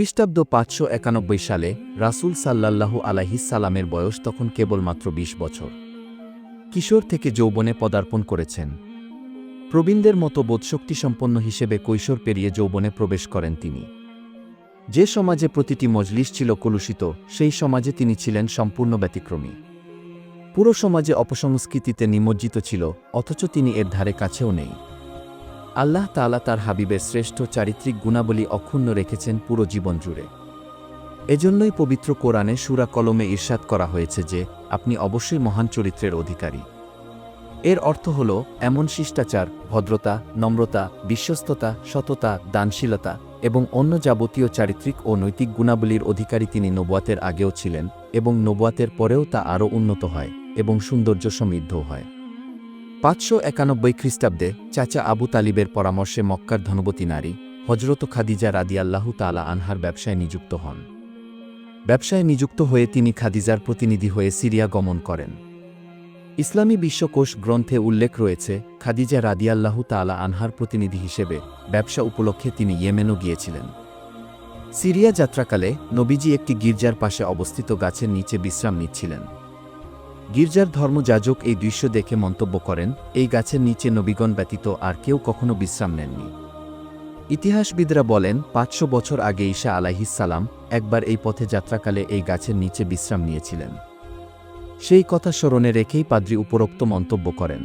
খ্রিস্টাব্দ পাঁচশো একানব্বই সালে রাসূল সাল্লাল্লাহু আলাইহিসালামের বয়স তখন কেবলমাত্র ২০ বছর। কিশোর থেকে যৌবনে পদার্পণ করেছেন। প্রবীণদের মতো বোধশক্তিসম্পন্ন হিসেবে কৈশোর পেরিয়ে যৌবনে প্রবেশ করেন তিনি। যে সমাজে প্রতিটি মজলিস ছিল কলুষিত, সেই সমাজে তিনি ছিলেন সম্পূর্ণ ব্যতিক্রমী। পুরো সমাজে অপসংস্কৃতিতে নিমজ্জিত ছিল, অথচ তিনি এর ধারে কাছেও নেই। আল্লাহ তাআলা তার হাবিবের শ্রেষ্ঠ চারিত্রিক গুণাবলী অক্ষুণ্ণ রেখেছেন পুরো জীবন জুড়ে। এজন্যই পবিত্র কোরআনে সুরা কলমে ঈর্ষাদ করা হয়েছে যে, আপনি অবশ্যই মহান চরিত্রের অধিকারী। এর অর্থ হল, এমন শিষ্টাচার, ভদ্রতা, নম্রতা, বিশ্বস্ততা, সততা, দানশীলতা এবং অন্য যাবতীয় চারিত্রিক ও নৈতিক গুণাবলীর অধিকারী তিনি নবুয়াতের আগেও ছিলেন এবং নবুয়াতের পরেও তা আরও উন্নত হয় এবং সৌন্দর্য সমৃদ্ধ হয়। পাঁচশো একানব্বই খ্রিস্টাব্দে চাচা আবু তালিবের পরামর্শে মক্কার ধনবতী নারী হজরত খাদিজা রাদিয়াল্লাহু তালা আনহার ব্যবসায় নিযুক্ত হন। ব্যবসায় নিযুক্ত হয়ে তিনি খাদিজার প্রতিনিধি হয়ে সিরিয়া গমন করেন। ইসলামী বিশ্বকোষ গ্রন্থে উল্লেখ রয়েছে, খাদিজা রাদিয়াল্লাহু তালা আনহার প্রতিনিধি হিসেবে ব্যবসা উপলক্ষে তিনি ইয়েমেনও গিয়েছিলেন। সিরিয়া যাত্রাকালে নবীজি একটি গির্জার পাশে অবস্থিত গাছের নিচে বিশ্রাম নিচ্ছিলেন। গির্জার ধর্মযাজক এই দৃশ্য দেখে মন্তব্য করেন, এই গাছের নিচে নবীগণ ব্যতীত আর কেউ কখনো বিশ্রাম নেননি। ইতিহাসবিদরা বলেন, পাঁচশো বছর আগে ঈশা আলাইহিসালাম একবার এই পথে যাত্রাকালে এই গাছের নিচে বিশ্রাম নিয়েছিলেন। সেই কথা স্মরণে রেখেই পাদ্রি উপরোক্ত মন্তব্য করেন।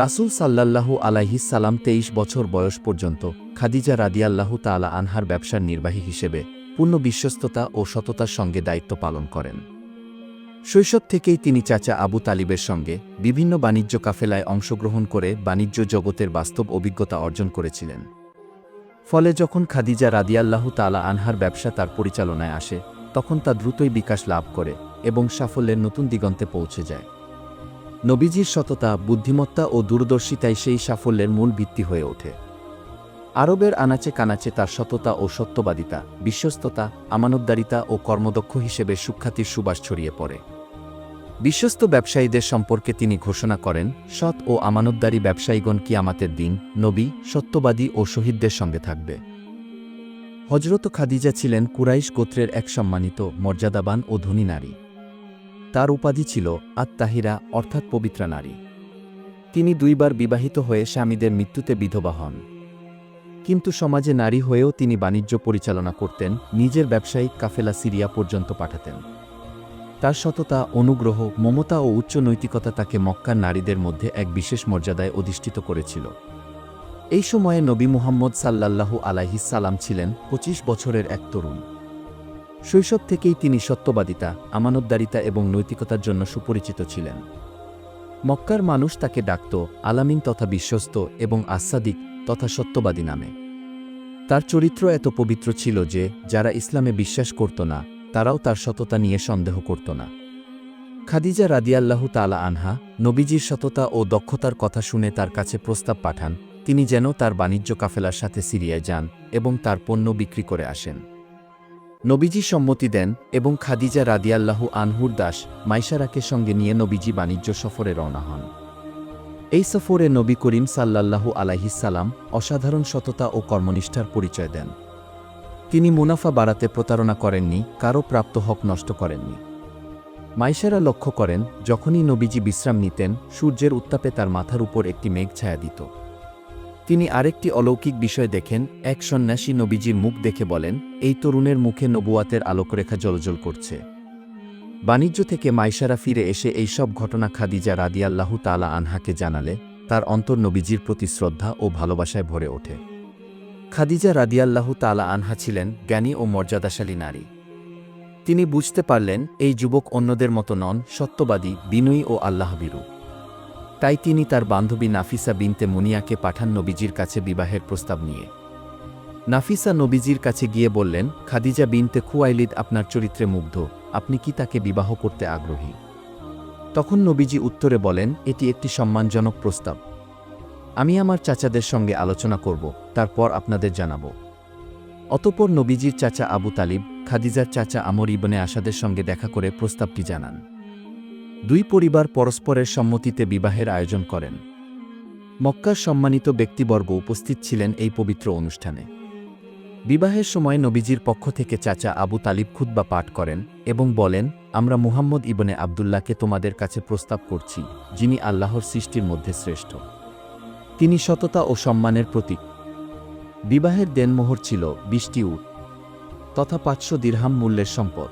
রাসূল সাল্লাল্লাহু আলাইহিসাল্লাম তেইশ বছর বয়স পর্যন্ত খাদিজা রাদিয়াল্লাহু তাআলা আনহার ব্যবসার নির্বাহী হিসেবে পূর্ণ বিশ্বস্ততা ও সততার সঙ্গে দায়িত্ব পালন করেন। শৈশব থেকেই তিনি চাচা আবু তালিবের সঙ্গে বিভিন্ন বাণিজ্য কাফেলায় অংশগ্রহণ করে বাণিজ্য জগতের বাস্তব অভিজ্ঞতা অর্জন করেছিলেন। ফলে যখন খাদিজা রাদিয়াল্লাহু তালা আনহার ব্যবসা তার পরিচালনায় আসে, তখন তা দ্রুতই বিকাশ লাভ করে এবং সাফল্যের নতুন দিগন্তে পৌঁছে যায়। নবীজির সততা, বুদ্ধিমত্তা ও দূরদর্শিতাই সেই সাফল্যের মূল ভিত্তি হয়ে ওঠে। আরবের আনাচে কানাচে তার সততা ও সত্যবাদিতা, বিশ্বস্ততা, আমানতদারিতা ও কর্মদক্ষ হিসেবে সুখ্যাতির সুবাস ছড়িয়ে পড়ে। বিশ্বস্ত ব্যবসায়ীদের সম্পর্কে তিনি ঘোষণা করেন, সৎ ও আমানতদারী ব্যবসায়ীগণ কি কিয়ামাতের দিন নবী, সত্যবাদী ও শহীদদের সঙ্গে থাকবে। হজরত খাদিজা ছিলেন কুরাইশ গোত্রের এক সম্মানিত, মর্যাদাবান ও ধনী নারী। তার উপাধি ছিল আত্মাহিরা অর্থাৎ পবিত্রা নারী। তিনি দুইবার বিবাহিত হয়ে স্বামীদের মৃত্যুতে বিধবা হন। কিন্তু সমাজে নারী হয়েও তিনি বাণিজ্য পরিচালনা করতেন, নিজের ব্যবসায়িক কাফেলা সিরিয়া পর্যন্ত পাঠাতেন। তার সততা, অনুগ্রহ, মমতা ও উচ্চ নৈতিকতা তাকে মক্কার নারীদের মধ্যে এক বিশেষ মর্যাদায় অধিষ্ঠিত করেছিল। এই সময়ে নবী মুহাম্মদ সাল্লাল্লাহু আলাহি সালাম ছিলেন ২৫ বছরের এক তরুণ। শৈশব থেকেই তিনি সত্যবাদিতা, আমানতদারিতা এবং নৈতিকতার জন্য সুপরিচিত ছিলেন। মক্কার মানুষ তাকে ডাকত আলামিন তথা বিশ্বস্ত এবং আস্বাদিক তথা সত্যবাদী নামে। তার চরিত্র এত পবিত্র ছিল যে, যারা ইসলামে বিশ্বাস করত না তারাও তার সততা নিয়ে সন্দেহ করত না। খাদিজা রাদিয়াল্লাহু তালা আনহা নবীজির সততা ও দক্ষতার কথা শুনে তার কাছে প্রস্তাব পাঠান, তিনি যেন তার বাণিজ্য কাফেলার সাথে সিরিয়ায় যান এবং তার পণ্য বিক্রি করে আসেন। নবীজি সম্মতি দেন এবং খাদিজা রাদিয়াল্লাহু আনহুর দাস মাইশারাকে সঙ্গে নিয়ে নবীজি বাণিজ্য সফরে রওনা হন। এই সফরে নবী করিম সাল্লাল্লাহু আলাইহিসাল্লাম অসাধারণ সততা ও কর্মনিষ্ঠার পরিচয় দেন। তিনি মুনাফা বাড়াতে প্রতারণা করেননি, কারও প্রাপ্ত হক নষ্ট করেননি। মাইশারা লক্ষ্য করেন, যখনই নবীজি বিশ্রাম নিতেন, সূর্যের উত্তাপে তার মাথার উপর একটি মেঘ ছায়া দিত। তিনি আরেকটি অলৌকিক বিষয় দেখেন, এক সন্ন্যাসী নবীজির মুখ দেখে বলেন, এই তরুণের মুখে নবুয়াতের আলোকরেখা জলজল করছে। বাণিজ্য থেকে মাইশারা ফিরে এসে এই সব ঘটনা খাদিজা রাদিয়াল্লাহু তালা আনহাকে জানালে, তার অন্তর নবীজির প্রতি শ্রদ্ধা ও ভালোবাসায় ভরে ওঠে। খাদিজা রাদিয়াল্লাহু তালা আনহা ছিলেন জ্ঞানী ও মর্যাদাশালী নারী। তিনি বুঝতে পারলেন, এই যুবক অন্যদের মতো নন, সত্যবাদী, বিনয়ী ও আল্লাহবিরু। তাই তিনি তার বান্ধবী নাফিসা বিনতে মুনিয়াকে পাঠান নবীজির কাছে বিবাহের প্রস্তাব নিয়ে। নাফিসা নবীজির কাছে গিয়ে বললেন, খাদিজা বিনতে খুয়াইলিদ আপনার চরিত্রে মুগ্ধ, আপনি কি তাকে বিবাহ করতে আগ্রহী? তখন নবীজি উত্তরে বলেন, এটি একটি সম্মানজনক প্রস্তাব। আমি আমার চাচাদের সঙ্গে আলোচনা করব, তারপর আপনাদের জানাব। অতপর নবীজির চাচা আবু তালিব, খাদিজার চাচা আমর ইবনে আসাদের সঙ্গে দেখা করে প্রস্তাবটি জানান। দুই পরিবার পরস্পরের সম্মতিতে বিবাহের আয়োজন করেন। মক্কার সম্মানিত ব্যক্তিবর্গ উপস্থিত ছিলেন এই পবিত্র অনুষ্ঠানে। বিবাহের সময় নবীজির পক্ষ থেকে চাচা আবু তালিব খুতবা পাঠ করেন এবং বলেন, আমরা মুহাম্মদ ইবনে আবদুল্লাহকে তোমাদের কাছে প্রস্তাব করছি, যিনি আল্লাহর সৃষ্টির মধ্যে শ্রেষ্ঠ। তিনি সততা ও সম্মানের প্রতীক। বিবাহের দেনমোহর ছিল বিশটি উট, তথা পাঁচশো দিরহাম মূল্যের সম্পদ,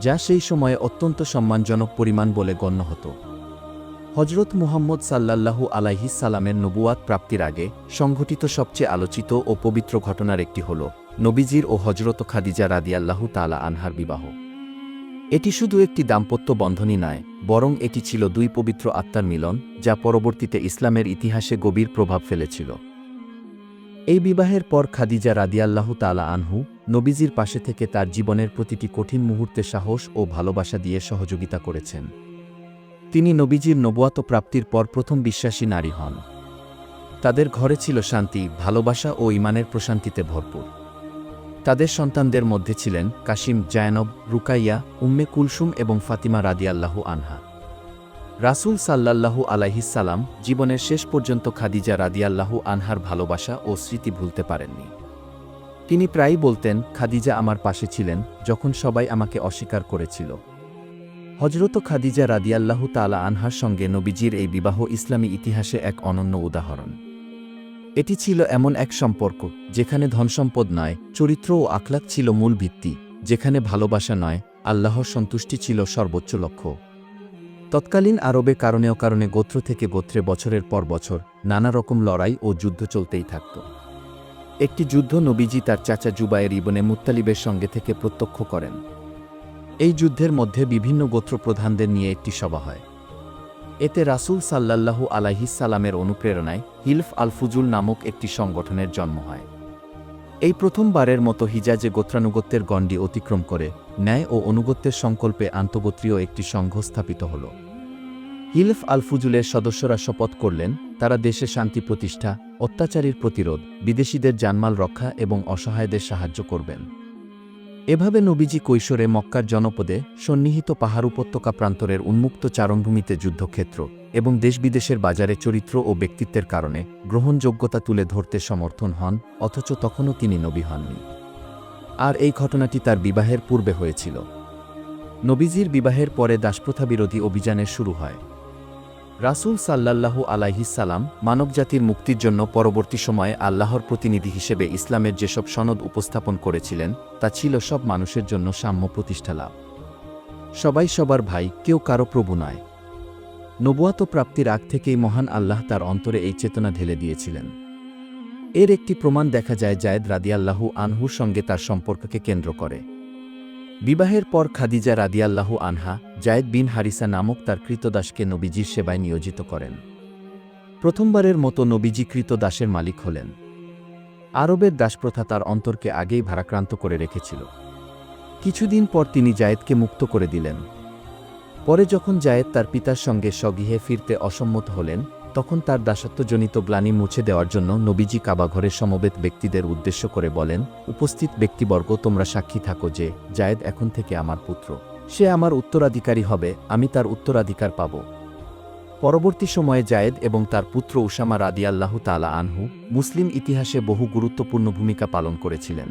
যা সেই সময়ে অত্যন্ত সম্মানজনক পরিমাণ বলে গণ্য হতো। হজরত মুহাম্মদ সাল্লাল্লাহু আলাইহি সালামের নবুয়াত প্রাপ্তির আগে সংঘটিত সবচেয়ে আলোচিত ও পবিত্র ঘটনার একটি হল নবীজির ও হজরত খাদিজা রাদিয়াল্লাহু তালা আনহার বিবাহ। এটি শুধু একটি দাম্পত্য বন্ধনই নয় বরং এটি ছিল দুই পবিত্র আত্মার মিলন, যা পরবর্তীতে ইসলামের ইতিহাসে গভীর প্রভাব ফেলেছিল। এই বিবাহের পর খাদিজা রাদিয়াল্লাহু তালা আনহু, নবীজির পাশে থেকে তার জীবনের প্রতিটি কঠিন মুহূর্তে সাহস ও ভালোবাসা দিয়ে সহযোগিতা করেছেন। তিনি নবীজির নবুয়াত প্রাপ্তির পর প্রথম বিশ্বাসী নারী হন। তাদের ঘরে ছিল শান্তি, ভালোবাসা ও ইমানের প্রশান্তিতে ভরপুর। তাদের সন্তানদের মধ্যে ছিলেন কাশিম জায়নব, রুকাইয়া, উম্মে কুলসুম এবং ফাতিমা রাদিয়াল্লাহু আনহা। রাসূল সাল্লাল্লাহু আলাইহিসাল্লাম জীবনের শেষ পর্যন্ত খাদিজা রাদিয়াল্লাহু আনহার ভালোবাসা ও স্মৃতি ভুলতে পারেননি। তিনি প্রায়ই বলতেন, খাদিজা আমার পাশে ছিলেন যখন সবাই আমাকে অস্বীকার করেছিল। হজরত খাদিজা রাদিয়াল্লাহু তালা আনহার সঙ্গে নবীজির এই বিবাহ ইসলামী ইতিহাসে এক অনন্য উদাহরণ। এটি ছিল এমন এক সম্পর্ক, যেখানে ধনসম্পদ নয়, চরিত্র ও আখলাক ছিল মূল ভিত্তি, যেখানে ভালোবাসা নয়, আল্লাহর সন্তুষ্টি ছিল সর্বোচ্চ লক্ষ্য। তৎকালীন আরবে কারণেও কারণে গোত্র থেকে গোত্রে বছরের পর বছর নানা রকম লড়াই ও যুদ্ধ চলতেই থাকত। একটি যুদ্ধ নবীজি তার চাচা জুবায়ের ইবনে মুত্তালিবের সঙ্গে থেকে প্রত্যক্ষ করেন। এই যুদ্ধের মধ্যে বিভিন্ন গোত্র প্রধানদের নিয়ে একটি সভা হয়। এতে রাসূল সাল্লাল্লাহু আলাইহিস সালামের অনুপ্রেরণায় হিলফ আল ফুজুল নামক একটি সংগঠনের জন্ম হয়। এই প্রথমবারের মতো হিজাজে গোত্রানুগত্যের গণ্ডি অতিক্রম করে ন্যায় ও অনুগত্যের সংকল্পে আন্তগোত্রীয় একটি সংঘ স্থাপিত হল। হিলফ আল ফুজুলের সদস্যরা শপথ করলেন, তারা দেশে শান্তি প্রতিষ্ঠা, অত্যাচারীর প্রতিরোধ, বিদেশিদের জানমাল রক্ষা এবং অসহায়দের সাহায্য করবেন। এভাবে নবীজি কৈশোরে মক্কার জনপদে সন্নিহিত পাহাড় উপত্যকা প্রান্তরের উন্মুক্ত চারণভূমিতে যুদ্ধক্ষেত্র এবং দেশবিদেশের বাজারে চরিত্র ও ব্যক্তিত্বের কারণে গ্রহণযোগ্যতা তুলে ধরতে সমর্থন হন, অথচ তখনও তিনি নবী হননি। আর এই ঘটনাটি তার বিবাহের পূর্বে হয়েছিল। নবীজির বিবাহের পরে দাসপ্রথা বিরোধী অভিযানের শুরু হয়। রাসূল সাল্লাল্লাহু আলাইহিসাল্লাম মানবজাতির মুক্তির জন্য পরবর্তী সময়ে আল্লাহর প্রতিনিধি হিসেবে ইসলামের যেসব সনদ উপস্থাপন করেছিলেন, তা ছিল সব মানুষের জন্য সাম্য প্রতিষ্ঠা লাভ। সবাই সবার ভাই, কেউ কারও প্রভু নয়। নবুয়াত প্রাপ্তির আগ থেকেই মহান আল্লাহ তার অন্তরে এই চেতনা ঢেলে দিয়েছিলেন। এর একটি প্রমাণ দেখা যায় জায়দ রাদিয়াল্লাহু আনহুর সঙ্গে তার সম্পর্ককে কেন্দ্র করে। বিবাহের পর খাদিজা রাদিয়াল্লাহু আনহা, জায়েদ বিন হারিসা নামক তার কৃতদাসকে নবীজির সেবায় নিয়োজিত করেন। প্রথমবারের মতো নবীজি কৃতদাসের মালিক হলেন। আরবের দাসপ্রথা তার অন্তরকে আগেই ভারাক্রান্ত করে রেখেছিল। কিছুদিন পর তিনি জায়েদকে মুক্ত করে দিলেন। পরে যখন জায়েদ তার পিতার সঙ্গে স্বগৃহে ফিরতে অসম্মত হলেন তখন তার দাসত্বজনিত গ্লানি মুছে দেওয়ার জন্য নবীজি কাবাঘরের সমবেত ব্যক্তিদের উদ্দেশ্য করে বলেন, উপস্থিত ব্যক্তিবর্গ, তোমরা সাক্ষী থাকো যে, জায়েদ এখন থেকে আমার পুত্র। সে আমার উত্তরাধিকারী হবে, আমি তার উত্তরাধিকার পাব। পরবর্তী সময়ে জায়েদ এবং তার পুত্র উসামা রাদিয়াল্লাহু তালা আনহু মুসলিম ইতিহাসে বহু গুরুত্বপূর্ণ ভূমিকা পালন করেছিলেন।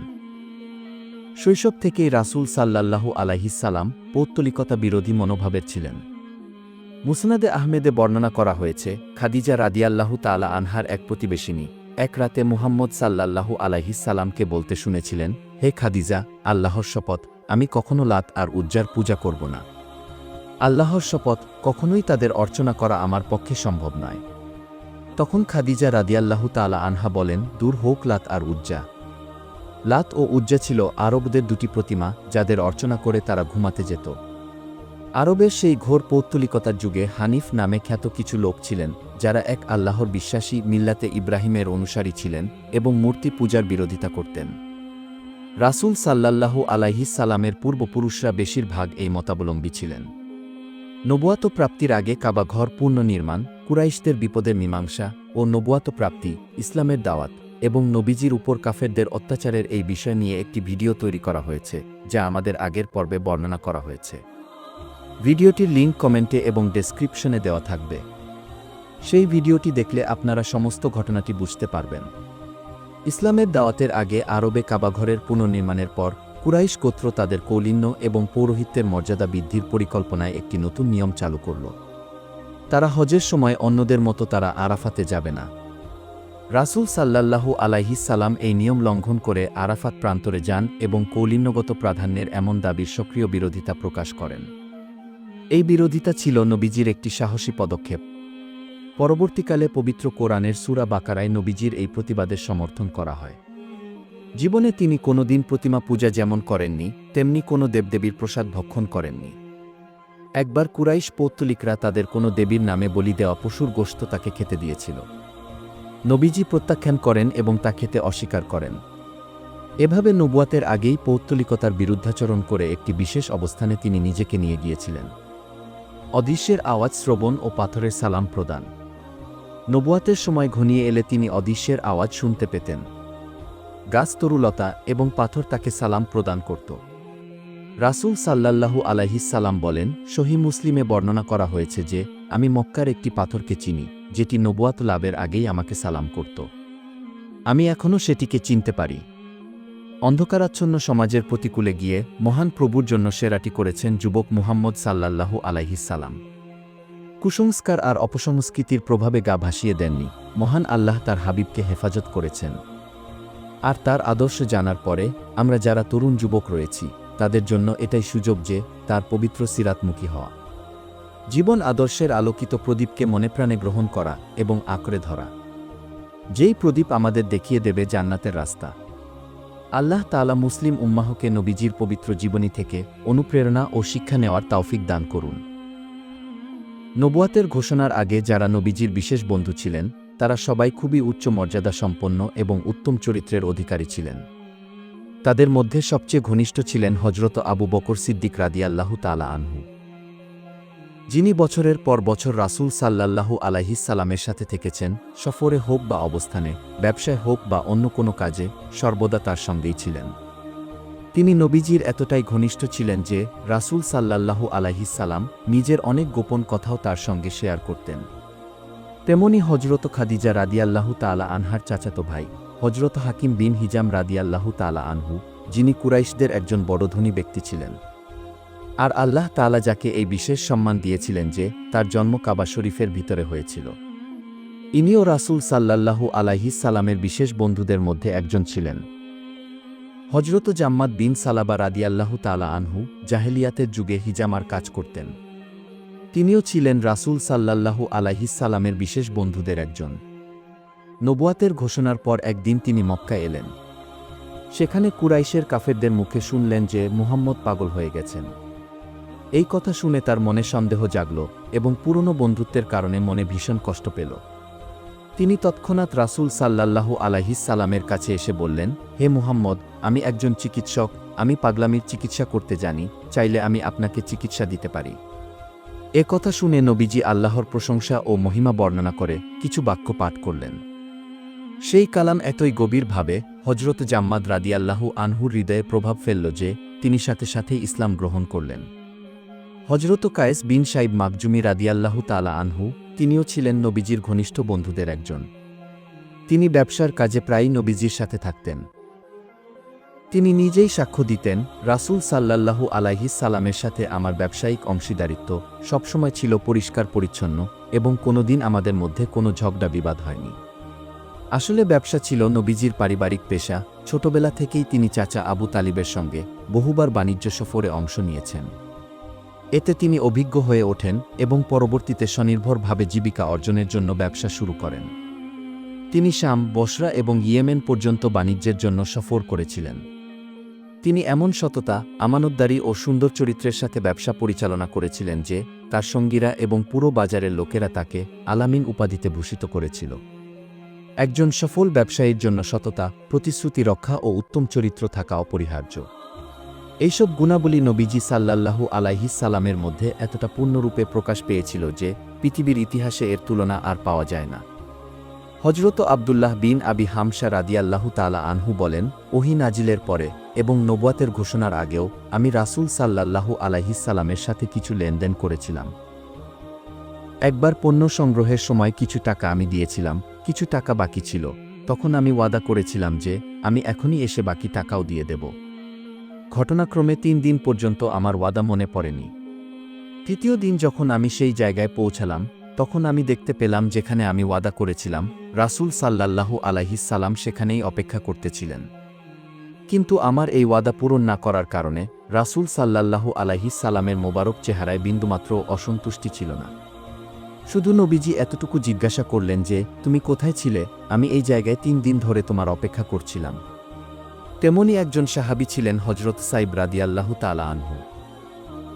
শৈশব থেকেই রাসূল সাল্লাল্লাহু আলাইহিসাল্লাম পৌত্তলিকতা বিরোধী মনোভাবের ছিলেন। মুসনাদে আহমেদে বর্ণনা করা হয়েছে, খাদিজা রাদিয়াল্লাহু তালা আনহার এক প্রতিবেশিনী। এক রাতে মুহাম্মদ সাল্লাল্লাহু আলাইহিসাল্লামকে বলতে শুনেছিলেন, হে খাদিজা, আল্লাহর শপথ, আমি কখনো লাত আর উজ্জার পূজা করব না। আল্লাহর শপথ, কখনোই তাদের অর্চনা করা আমার পক্ষে সম্ভব নয়। তখন খাদিজা রাদিয়াল্লাহু তালা আনহা বলেন, দূর হোক লাত আর উজ্জা। লাত ও উজ্জা ছিল আরবদের দুটি প্রতিমা, যাদের অর্চনা করে তারা ঘুমাতে যেত। আরবের সেই ঘোর পৌত্তলিকতার যুগে হানিফ নামে খ্যাত কিছু লোক ছিলেন, যারা এক আল্লাহর বিশ্বাসী মিল্লাতে ইব্রাহিমের অনুসারী ছিলেন এবং মূর্তি পূজার বিরোধিতা করতেন। রাসূল সাল্লাল্লাহু আলাইহিস সালামের পূর্বপুরুষরা বেশিরভাগ এই মতাবলম্বী ছিলেন। নবুয়াত প্রাপ্তির আগে কাবা ঘর পুনর্নির্মাণ কুরাইশদের বিপদের মীমাংসা ও নবুয়াত প্রাপ্তি ইসলামের দাওয়াত এবং নবীজির উপর কাফেরদের অত্যাচারের এই বিষয় নিয়ে একটি ভিডিও তৈরি করা হয়েছে, যা আমাদের আগের পর্বে বর্ণনা করা হয়েছে। ভিডিওটির লিঙ্ক কমেন্টে এবং ডেসক্রিপশনে দেওয়া থাকবে। সেই ভিডিওটি দেখলে আপনারা সমস্ত ঘটনাটি বুঝতে পারবেন। ইসলামের দাওয়াতের আগে আরবে কাবাঘরের পুনর্নির্মাণের পর কুরাইশ গোত্র তাদের কৌলিন্য এবং পৌরোহিত্যের মর্যাদা বৃদ্ধির পরিকল্পনায় একটি নতুন নিয়ম চালু করল। তারা হজের সময় অন্যদের মতো তারা আরাফাতে যাবে না। রাসূল সাল্লাল্লাহু আলাইহিস সালাম এই নিয়ম লঙ্ঘন করে আরাফাত প্রান্তরে যান এবং কৌলিন্যগত প্রাধান্যের এমন দাবির সক্রিয় বিরোধিতা প্রকাশ করেন। এই বিরোধিতা ছিল নবীজির একটি সাহসী পদক্ষেপ। পরবর্তীকালে পবিত্র কোরআনের সুরা বাকারায় নবীজির এই প্রতিবাদের সমর্থন করা হয়। জীবনে তিনি কোনোদিন প্রতিমা পূজা যেমন করেননি, তেমনি কোনো দেবদেবীর প্রসাদ ভক্ষণ করেননি। একবার কুরাইশ পৌত্তলিকরা তাদের কোনো দেবীর নামে বলি দেওয়া পশুর গোশত তাকে খেতে দিয়েছিল। নবীজি প্রত্যাখ্যান করেন এবং তা খেতে অস্বীকার করেন। এভাবে নবুয়াতের আগেই পৌত্তলিকতার বিরুদ্ধাচরণ করে একটি বিশেষ অবস্থানে তিনি নিজেকে নিয়ে গিয়েছিলেন। অদৃশ্যের আওয়াজ শ্রবণ ও পাথরের সালাম প্রদান। নবুয়াতের সময় ঘনিয়ে এলে তিনি অদৃশ্যের আওয়াজ শুনতে পেতেন। গাছ তরুলতা এবং পাথর তাকে সালাম প্রদান করত। রাসূল সাল্লাল্লাহু সালাম বলেন সহি মুসলিমে বর্ণনা করা হয়েছে যে, আমি মক্কার একটি পাথরকে চিনি, যেটি নবুয়াত লাভের আগেই আমাকে সালাম করত। আমি এখনও সেটিকে চিনতে পারি। অন্ধকারাচ্ছন্ন সমাজের প্রতিকূলে গিয়ে মহান প্রভুর জন্য সেরাটি করেছেন যুবক মুহাম্মদ সাল্লাল্লাহু আলাইহিস সালাম। কুসংস্কার আর অপসংস্কৃতির প্রভাবে গা ভাসিয়ে দেননি, মহান আল্লাহ তার হাবিবকে হেফাজত করেছেন। আর তার আদর্শ জানার পরে আমরা যারা তরুণ যুবক রয়েছি, তাদের জন্য এটাই সুযোগ যে তার পবিত্র সিরাতমুখী হওয়া। জীবন আদর্শের আলোকিত প্রদীপকে মনে প্রাণে গ্রহণ করা এবং আঁকড়ে ধরা। যেই প্রদীপ আমাদের দেখিয়ে দেবে জান্নাতের রাস্তা আল্লাহ তালা মুসলিম উম্মাহকে নবীজির পবিত্র জীবনী থেকে অনুপ্রেরণা ও শিক্ষা নেওয়ার তাওফিক দান করুন। নবুয়াতের ঘোষণার আগে যারা নবীজির বিশেষ বন্ধু ছিলেন, তারা সবাই খুবই উচ্চ মর্যাদা সম্পন্ন এবং উত্তম চরিত্রের অধিকারী ছিলেন। তাদের মধ্যে সবচেয়ে ঘনিষ্ঠ ছিলেন হজরত আবু বকর সিদ্দিক রাদিয়াল্লাহু তালা আনহু। যিনি বছরের পর বছর রাসূল সাল্লাল্লাহু আলাইহিস সালামের সাথে থেকেছেন, সফরে হোক বা অবস্থানে, ব্যবসায় হোক বা অন্য কোনো কাজে, সর্বদা তার সঙ্গেই ছিলেন। তিনি নবীজির এতটাই ঘনিষ্ঠ ছিলেন যে, রাসূল সাল্লাল্লাহু আলাইহিস সালাম নিজের অনেক গোপন কথাও তার সঙ্গে শেয়ার করতেন। তেমনি হজরত খাদিজা রাদিয়াল্লাহু তালা আনহার চাচাতো ভাই হজরত হাকিম বিন হিজাম রাদিয়াল্লাহু তালা আনহু, যিনি কুরাইশদের একজন বড় ধনী ব্যক্তি ছিলেন। আর আল্লাহ তাআলা যাকে এই বিশেষ সম্মান দিয়েছিলেন যে তার জন্ম কাবা শরীফের ভিতরে হয়েছিল। ইনিও রাসূল সাল্লাল্লাহু আলাইহিস সালামের বিশেষ বন্ধুদের মধ্যে একজন ছিলেন। হজরত জাম্মাদ বিন সালাবা রাদিয়াল্লাহু তালা আনহু জাহেলিয়াতের যুগে হিজামার কাজ করতেন। তিনিও ছিলেন রাসূল সাল্লাল্লাহু আলাইহিস সালামের বিশেষ বন্ধুদের একজন। নবুয়াতের ঘোষণার পর একদিন তিনি মক্কা এলেন। সেখানে কুরাইশের কাফেরদের মুখে শুনলেন যে মুহাম্মদ পাগল হয়ে গেছেন। এই কথা শুনে তার মনে সন্দেহ জাগল এবং পুরনো বন্ধুত্বের কারণে মনে ভীষণ কষ্ট পেল। তিনি তৎক্ষণাৎ রাসূল সাল্লাল্লাহু আলাইহিস সালামের কাছে এসে বললেন, হে মুহাম্মদ, আমি একজন চিকিৎসক, আমি পাগলামির চিকিৎসা করতে জানি, চাইলে আমি আপনাকে চিকিৎসা দিতে পারি। এ কথা শুনে নবীজি আল্লাহর প্রশংসা ও মহিমা বর্ণনা করে কিছু বাক্য পাঠ করলেন। সেই কালাম এতই গভীরভাবে হজরত জাম্মাদ রাদিয়াল্লাহু আনহুর হৃদয়ে প্রভাব ফেলল যে তিনি সাথে সাথে ইসলাম গ্রহণ করলেন। হজরত কায়েস বিন সাইব মাকজুমি রাদিয়াল্লাহু তালা আনহু, তিনিও ছিলেন নবীজির ঘনিষ্ঠ বন্ধুদের একজন। তিনি ব্যবসার কাজে প্রায়ই নবীজির সাথে থাকতেন। তিনি নিজেই সাক্ষ্য দিতেন, রাসূল সাল্লাল্লাহু আলাইহিস সালামের সাথে আমার ব্যবসায়িক অংশীদারিত্ব সবসময় ছিল পরিষ্কার পরিচ্ছন্ন এবং কোনোদিন আমাদের মধ্যে কোনো ঝগড়া বিবাদ হয়নি। আসলে ব্যবসা ছিল নবীজির পারিবারিক পেশা। ছোটবেলা থেকেই তিনি চাচা আবু তালিবের সঙ্গে বহুবার বাণিজ্য সফরে অংশ নিয়েছেন। এতে তিনি অভিজ্ঞ হয়ে ওঠেন এবং পরবর্তীতে স্বনির্ভরভাবে জীবিকা অর্জনের জন্য ব্যবসা শুরু করেন। তিনি শাম, বসরা এবং ইয়েমেন পর্যন্ত বাণিজ্যের জন্য সফর করেছিলেন। তিনি এমন সততা, আমানতদারি ও সুন্দর চরিত্রের সাথে ব্যবসা পরিচালনা করেছিলেন যে, তার সঙ্গীরা এবং পুরো বাজারের লোকেরা তাকে আলামিন উপাধিতে ভূষিত করেছিল। একজন সফল ব্যবসায়ীর জন্য সততা, প্রতিশ্রুতি রক্ষা ও উত্তম চরিত্র থাকা অপরিহার্য। এইসব গুণাবলী নবীজি সাল্লাল্লাহু আলাইহিস সালামের মধ্যে এতটা পূর্ণরূপে প্রকাশ পেয়েছিল যে পৃথিবীর ইতিহাসে এর তুলনা আর পাওয়া যায় না। হজরত আবদুল্লাহ বিন আবি হামশা রাদিয়াল্লাহু তালা আনহু বলেন, ওহি নাজিলের পরে এবং নবুয়াতের ঘোষণার আগেও আমি রাসূল সাল্লাল্লাহু আলাইহিস সালামের সাথে কিছু লেনদেন করেছিলাম। একবার পণ্য সংগ্রহের সময় কিছু টাকা আমি দিয়েছিলাম, কিছু টাকা বাকি ছিল। তখন আমি ওয়াদা করেছিলাম যে আমি এখনই এসে বাকি টাকাও দিয়ে দেব। ঘটনাক্রমে তিন দিন পর্যন্ত আমার ওয়াদা মনে পড়েনি। তৃতীয় দিন যখন আমি সেই জায়গায় পৌঁছালাম, তখন আমি দেখতে পেলাম যেখানে আমি ওয়াদা করেছিলাম, রাসূল সাল্লাল্লাহু আলাইহিস-সালাম সেখানেই অপেক্ষা করতেছিলেন। কিন্তু আমার এই ওয়াদা পূরণ না করার কারণে রাসূল সাল্লাল্লাহু আলাইহিস-সালামের মোবারক চেহারায় বিন্দুমাত্র অসন্তুষ্টি ছিল না। শুধু নবীজি এতটুকু জিজ্ঞাসা করলেন যে, তুমি কোথায় ছিলে? আমি এই জায়গায় তিন দিন ধরে তোমার অপেক্ষা করছিলাম। তেমনি একজন সাহাবী ছিলেন হজরত সাইব রাদিয়াল্লাহু তালা আনহু।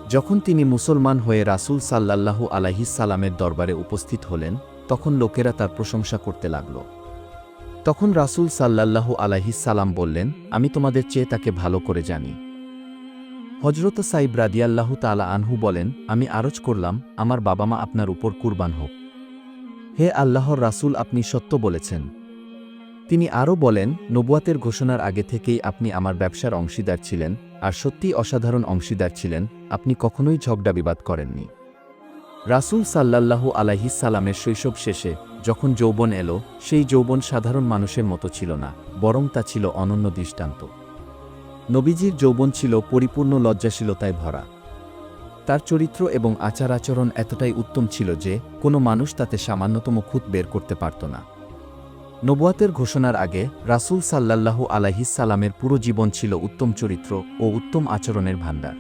যখন তিনি মুসলমান হয়ে রাসূল সাল্লাল্লাহু আলাইহিস সালামের দরবারে উপস্থিত হলেন, তখন লোকেরা তার প্রশংসা করতে লাগল। তখন রাসূল সাল্লাল্লাহু আলাইহিস সালাম বললেন, আমি তোমাদের চেয়ে তাকে ভালো করে জানি। হজরত সাইব রাদিয়াল্লাহু তালা আনহু বলেন, আমি আরজ করলাম, আমার বাবা মা আপনার উপর কুরবান হোক। হে আল্লাহর রাসূল, আপনি সত্য বলেছেন। তিনি আরও বলেন, নবুয়াতের ঘোষণার আগে থেকেই আপনি আমার ব্যবসার অংশীদার ছিলেন, আর সত্যি অসাধারণ অংশীদার ছিলেন, আপনি কখনোই ঝগড়া বিবাদ করেননি। রাসূল সাল্লাল্লাহু আলাইহিস সালামের শৈশব শেষে, যখন যৌবন এলো, সেই যৌবন সাধারণ মানুষের মতো ছিল না, বরং তা ছিল অনন্য দৃষ্টান্ত। নবীজির যৌবন ছিল পরিপূর্ণ লজ্জাশীলতায় ভরা। তার চরিত্র এবং আচার আচরণ এতটাই উত্তম ছিল যে, কোনো মানুষ তাতে সামান্যতম খুঁত বের করতে পারত না। নবুয়াতের ঘোষণার আগে রাসূল সাল্লাল্লাহু সালামের পুরো জীবন ছিল উত্তম চরিত্র ও উত্তম আচরণের ভাণ্ডার।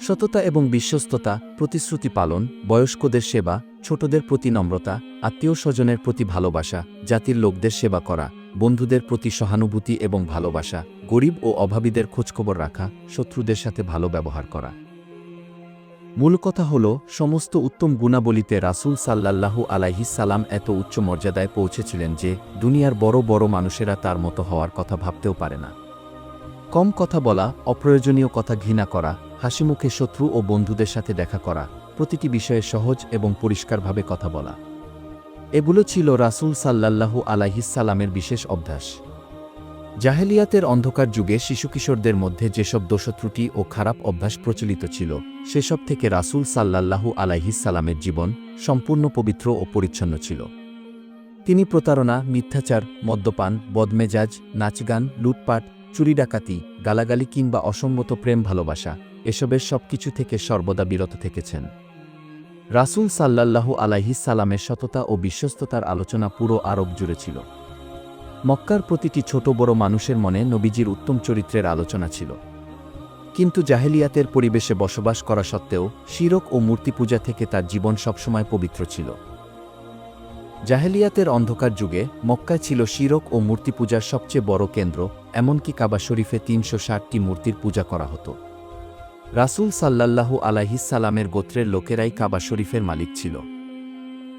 সততা এবং বিশ্বস্ততা, প্রতিশ্রুতি পালন, বয়স্কদের সেবা, ছোটদের প্রতি নম্রতা, আত্মীয় স্বজনের প্রতি ভালোবাসা, জাতির লোকদের সেবা করা, বন্ধুদের প্রতি সহানুভূতি এবং ভালোবাসা, গরিব ও অভাবীদের খোঁজখবর রাখা, শত্রুদের সাথে ভালো ব্যবহার করা। মূল কথা হল, সমস্ত উত্তম গুণাবলিতে রাসূল সাল্লাল্লাহু আলাইহিস সালাম এত উচ্চ মর্যাদায় পৌঁছেছিলেন যে, দুনিয়ার বড় বড় মানুষেরা তার মতো হওয়ার কথা ভাবতেও পারে না। কম কথা বলা, অপ্রয়োজনীয় কথা ঘৃণা করা হাসিমুখে শত্রু ও বন্ধুদের সাথে দেখা করা, প্রতিটি বিষয়ে সহজ এবং পরিষ্কারভাবে কথা বলা। এগুলো ছিল রাসূল সাল্লাল্লাহু আলাইহিস সালামের বিশেষ অভ্যাস। জাহেলিয়াতের অন্ধকার যুগে শিশু কিশোরদের মধ্যে যেসব দোষত্রুটি ও খারাপ অভ্যাস প্রচলিত ছিল, সেসব থেকে রাসূল সাল্লাল্লাহু সালামের জীবন সম্পূর্ণ পবিত্র ও পরিচ্ছন্ন ছিল। তিনি প্রতারণা, মিথ্যাচার, মদ্যপান, বদমেজাজ, নাচগান, লুটপাট, চুরি ডাকাতি, গালাগালি কিংবা অসম্মত প্রেম ভালোবাসা এসবের সবকিছু থেকে সর্বদা বিরত থেকেছেন। রাসূল সাল্লাল্লাহু আলাইহিস সালামের সততা ও বিশ্বস্ততার আলোচনা পুরো আরব জুড়ে ছিল। মক্কার প্রতিটি ছোট বড় মানুষের মনে নবীজির উত্তম চরিত্রের আলোচনা ছিল। কিন্তু জাহেলিয়াতের পরিবেশে বসবাস করা সত্ত্বেও শিরক ও মূর্তি পূজা থেকে তার জীবন সবসময় পবিত্র ছিল। জাহেলিয়াতের অন্ধকার যুগে মক্কায় ছিল শিরক ও মূর্তি পূজার সবচেয়ে বড় কেন্দ্র, এমনকি কাবা শরীফে তিনশো ষাটটি মূর্তির পূজা করা হতো। রাসূল সাল্লাল্লাহু আলাইহিস সালামের গোত্রের লোকেরাই কাবা শরীফের মালিক ছিল।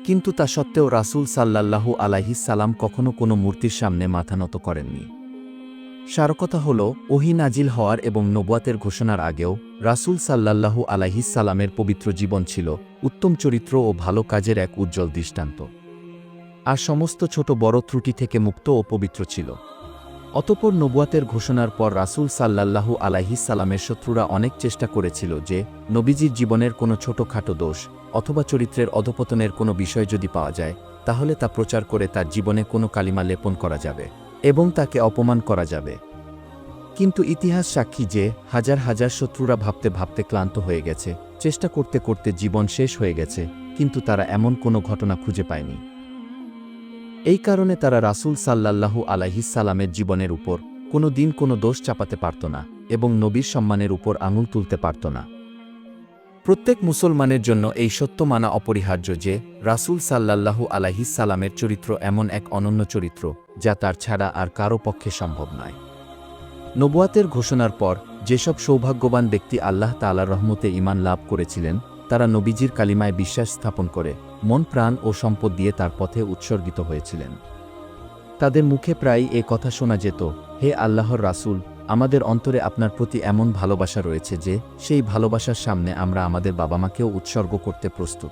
কিন্তু তা সত্ত্বেও রাসুল সাল্লাল্লাহু আলাহি সালাম কখনো কোনো মূর্তির সামনে মাথা নত করেননি। সারকথা হল, ওহি নাজিল হওয়ার এবং নবুয়াতের ঘোষণার আগেও রাসুল সাল্লাল্লাহু আলাইহিস সালামের পবিত্র জীবন ছিল উত্তম চরিত্র ও ভালো কাজের এক উজ্জ্বল দৃষ্টান্ত। আর সমস্ত ছোট বড় ত্রুটি থেকে মুক্ত ও পবিত্র ছিল। অতপর নবুয়াতের ঘোষণার পর রাসূল সাল্লাল্লাহু আলাইহিস সালামের শত্রুরা অনেক চেষ্টা করেছিল যে নবীজির জীবনের কোনো ছোটখাটো দোষ অথবা চরিত্রের অধপতনের কোনো বিষয় যদি পাওয়া যায়, তাহলে তা প্রচার করে তার জীবনে কোনো কালিমা লেপন করা যাবে এবং তাকে অপমান করা যাবে। কিন্তু ইতিহাস সাক্ষী যে হাজার হাজার শত্রুরা ভাবতে ভাবতে ক্লান্ত হয়ে গেছে, চেষ্টা করতে করতে জীবন শেষ হয়ে গেছে, কিন্তু তারা এমন কোনো ঘটনা খুঁজে পায়নি। এই কারণে তারা রাসূল সাল্লাল্লাহু আলাইহিস সালামের জীবনের উপর কোনো দিন কোনো দোষ চাপাতে পারত না এবং নবীর সম্মানের উপর আঙুল তুলতে পারত না। প্রত্যেক মুসলমানের জন্য এই সত্য মানা অপরিহার্য যে, রাসূল সাল্লাল্লাহু আলাইহিস সালামের চরিত্র এমন এক অনন্য চরিত্র, যা তার ছাড়া আর কারও পক্ষে সম্ভব নয়। নবুয়াতের ঘোষণার পর, যেসব সৌভাগ্যবান ব্যক্তি আল্লাহ তাআলার রহমতে ঈমান লাভ করেছিলেন, তারা নবীজির কালিমায় বিশ্বাস স্থাপন করে মন, প্রাণ ও সম্পদ দিয়ে তার পথে উৎসর্গিত হয়েছিলেন। তাদের মুখে প্রায়ই এ কথা শোনা যেত, হে আল্লাহর রাসুল, আমাদের অন্তরে আপনার প্রতি এমন ভালোবাসা রয়েছে যে, সেই ভালোবাসার সামনে আমরা আমাদের বাবা মাকেও উৎসর্গ করতে প্রস্তুত।